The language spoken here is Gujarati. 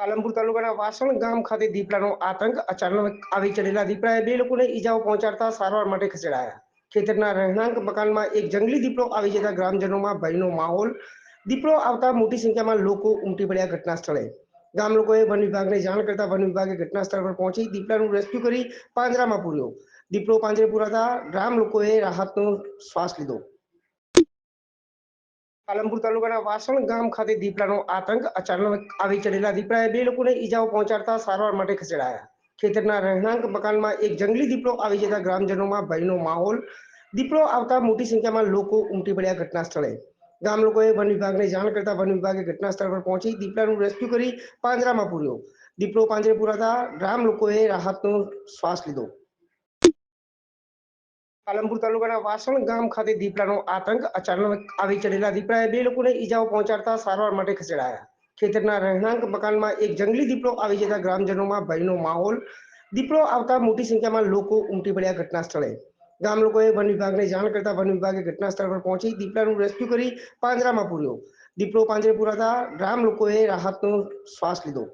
પાલનપુર તાલુકાના વાસણ ગામ ખાતે દીપડાનો આતંક અચાનક આવી ચડેલા દીપડાએ બે લોકોને ઈજાઓ પહોંચાડતા સારવાર માટે ખસેડાયા. ખેતરના રહેણાંક મકાનમાં એક જંગલી દીપડો આવી જતા ગ્રામજનોમાં ભયનો માહોલ. દીપડો આવતા મોટી સંખ્યામાં લોકો ઉમટી પડ્યા ઘટના સ્થળે. ગામ લોકોએ વન વિભાગને જાણ કરતા વન વિભાગે ઘટના સ્થળ પર પહોંચી દીપડાનું રેસ્ક્યુ કરી પાંજરામાં પૂર્યો. દીપડો પાંજરે પૂરાતા ગ્રામ લોકોએ રાહતનો શ્વાસ લીધો. પાલનપુર તાલુકાના વાસણ ગામ ખાતે દીપડાનો આતંક અચાનક આવી ચડેલા દીપડાએ બે લોકોને ઈજાઓ પહોંચાડતા સારવાર માટે ખસેડાયા. ખેતરના રહેણાંક મકાનમાં એક જંગલી દીપડો આવી જતા ગ્રામજનોમાં ભયનો માહોલ. દીપડો આવતા મોટી સંખ્યામાં લોકો ઉમટી પડ્યા ઘટના સ્થળે. ગામ લોકોએ વન વિભાગને જાણ કરતા વન વિભાગે ઘટના સ્થળ પર પહોંચી દીપડાનું રેસ્ક્યુ કરી પાંજરામાં પૂર્યો. દીપડો પાંજરે પૂરાતા ગ્રામ લોકોએ રાહતનો શ્વાસ લીધો. પાલનપુર તાલુકાના વાસણ ગામ ખાતે દીપડાનો આતંક અચાનક આવી ચડેલા દીપડાએ બે લોકોને ઈજાઓ પહોંચાડતા સારવાર માટે ખસેડાયા. ખેતરના રહેણાંક મકાનમાં એક જંગલી દીપડો આવી જતા ગ્રામજનોમાં ભયનો માહોલ. દીપડો આવતા મોટી સંખ્યામાં લોકો ઉમટી પડ્યા ઘટના સ્થળે. ગામ લોકોએ વન વિભાગને જાણ કરતા વન વિભાગે ઘટના સ્થળ પર પહોંચી દીપડાનું રેસ્ક્યુ કરી પાંજરામાં પૂર્યો. દીપડો પાંજરે પૂરાતા ગ્રામ લોકોએ રાહતનો શ્વાસ લીધો.